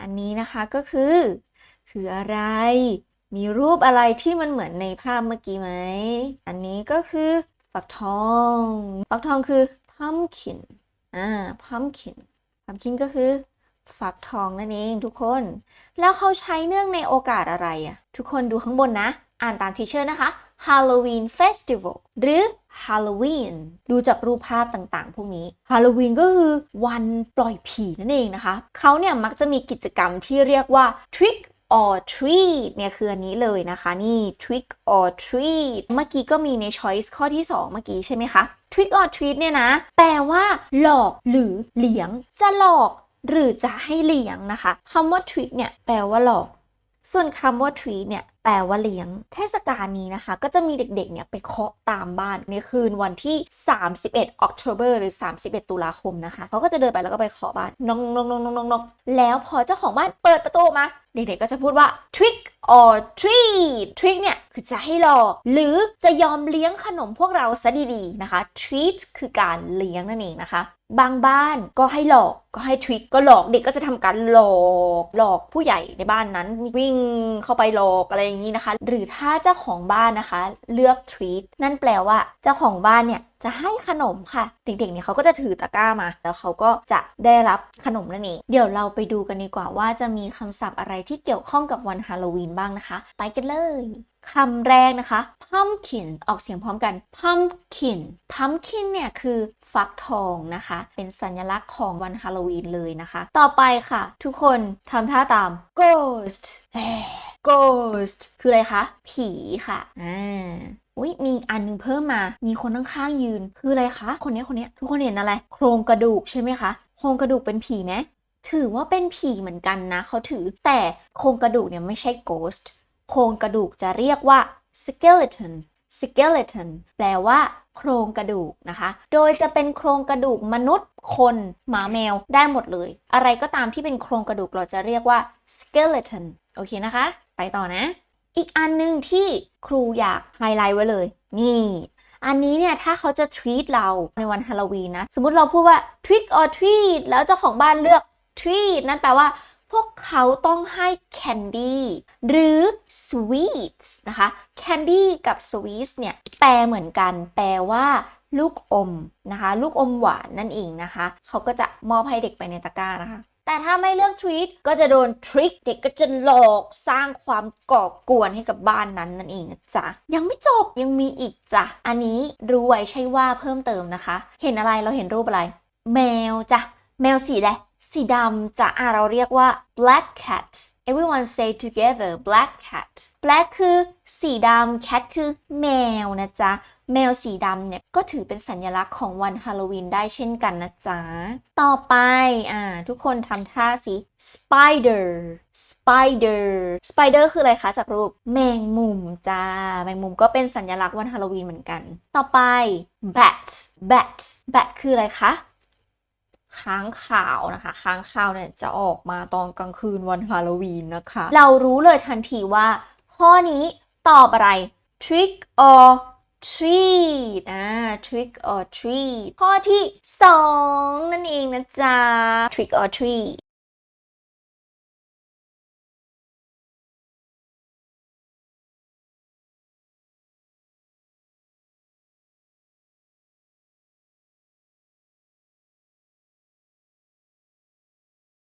อันนี้นะคะก็คือ คืออะไร มีรูปอะไรที่มันเหมือนในภาพเมื่อกี้ไหม อันนี้ก็คือฟักทอง ฟักทองคือ pumpkin อ่า pumpkin pumpkin ก็คือฟักทองนั่นเองทุกคน แล้วเขาใช้เนื่องในโอกาสอะไรอะทุกคนดูข้างบนนะ อ่านตามทีเชอร์นะคะ Halloween Festival หรือ Halloween ดูจากรูปภาพต่างๆ พวกนี้ Halloween ก็คือวันปล่อยผีนั่นเองนะคะ เขาเนี่ยมักจะมีกิจกรรมที่เรียกว่า trick or treat เนี่ยคืออันนี้เลยนะคะนี่ trick or treat เมื่อกี้ก็มีใน choice ข้อที่ 2 เมื่อกี้ใช่ไหมคะ trick or treat เนี่ยนะ แปลว่า หลอกหรือเลี้ยง จะหลอก หรือจะให้เลี้ยงนะคะคำว่า trick เนี่ยแปลว่าหลอก ส่วนคำว่า treat เนี่ย แปลว่าเลี้ยง เทศกาลนี้นะคะ ก็จะมีเด็กๆ เนี่ยไปเคาะตามบ้านในคืนวันที่ 31 October หรือ 31 ตุลาคมนะคะเขาก็จะเดินไปแล้วก็ไปเคาะบ้านนองนองนองนองนงนองแล้วพอเจ้าของบ้านเปิดประตูมา เด็กๆ ก็จะพูดว่า trick or treat trick เนี่ย คือจะให้หลอก หรือจะยอมเลี้ยงขนมพวกเราซะดีๆ นะคะ treat คือการเลี้ยงนั่นเองนะคะบางบ้านก็ให้หลอกก็ให้ทริคก็หลอกเด็กก็จะทำการหลอกหลอกผู้ใหญ่ในบ้านนั้น วิ่งเข้าไปหลอกอะไรอย่างนี้นะคะ หรือถ้าเจ้าของบ้านนะคะ เลือกทริคนั่นแปลว่าเจ้าของบ้านเนี่ยจะให้ขนมค่ะ เด็กๆ เนี่ยเขาก็จะถือตะกร้ามา แล้วเขาก็จะได้รับขนมนั่นเองเดี๋ยวเราไปดูกันดีกว่าว่าจะมีคำศัพท์อะไรที่เกี่ยวข้องกับวันฮาโลวีนบ้างนะคะ ไปกันเลยคำแรกนะคะ pumpkin ออกเสียงพร้อมกัน pumpkin pumpkin เนี่ยคือฟักทองนะคะ เป็นสัญลักษณ์ของวันฮาโลวีนเลยนะคะ ต่อไปค่ะ ทุกคนทำท่าตาม ghost ghost คืออะไรคะ ผีค่ะอ่าอุ้ยมีอีกอันหนึงเพิ่มมา มีคนข้างๆยืน คืออะไรคะ คนเนี้ยคนเนี้ยทุกคนเห็นอะไร โครงกระดูกใช่ไหมคะ โครงกระดูกเป็นผีไหมถือว่าเป็นผีเหมือนกันนะ เขาถือแต่โครงกระดูกเนี่ยไม่ใช่ ghost โครงกระดูกจะเรียกว่า skeleton skeleton แปลว่าโครงกระดูกนะคะ โดยจะเป็นโครงกระดูกมนุษย์ คนหมาแมวได้หมดเลย อะไรก็ตามที่เป็นโครงกระดูกเราจะเรียกว่า skeleton โอเคนะคะ ไปต่อนะ อีกอันหนึ่งที่ครูอยากไฮไลท์ไว้เลย นี่อันนี้เนี่ยถ้าเขาจะ treat เราในวันฮาโลวีนนะ สมมติเราพูดว่า trick or treat แล้วเจ้าของบ้านเลือก treat นั่นแปลว่า พวกเขาต้องให้ candy หรือ sweets นะคะ candy กับ sweets เนี่ย แปลเหมือนกัน แปลว่า ลูกอมนะคะ ลูกอมหวานนั่นเองนะคะ เขาก็จะมอบให้เด็กไปในตะกร้านะคะ แต่ถ้าไม่เลือกทวีตก็จะโดนทริกเด็กก็จะหลอกสร้างความก่อกวนให้กับบ้านนั้นนั่นเองนะจ๊ะ ยังไม่จบยังมีอีกจ้ะ อันนี้รู้ไว้ใช่ว่าเพิ่มเติมนะคะ เห็นอะไรเราเห็นรูปอะไร แมวจ้ะ แมวสีแดงสีดำจะอะเราเรียกว่า black cat everyone say together black cat black คือสีดำ cat คือแมวนะจ๊ะ แมวสีดำเนี่ย ก็ถือเป็นสัญลักษณ์ของวันฮาโลวีนได้เช่นกันนะจ๊ะ ต่อไปอ่าทุกคนทำท่าสิ spider spider spider คืออะไรคะจากรูป แมงมุมจ้า แมงมุมก็เป็นสัญลักษณ์วันฮาโลวีนเหมือนกัน ต่อไป bat bat bat คืออะไรคะ ค้างขาวนะคะ ค้างขาวเนี่ยจะออกมาตอนกลางคืนวันฮาโลวีนนะคะ เรารู้เลยทันทีว่า ข้อนี้ตอบอะไร trick or treat อ่า trick or treat ข้อที่ 2 นั่นเองนะจ๊ะ trick or treat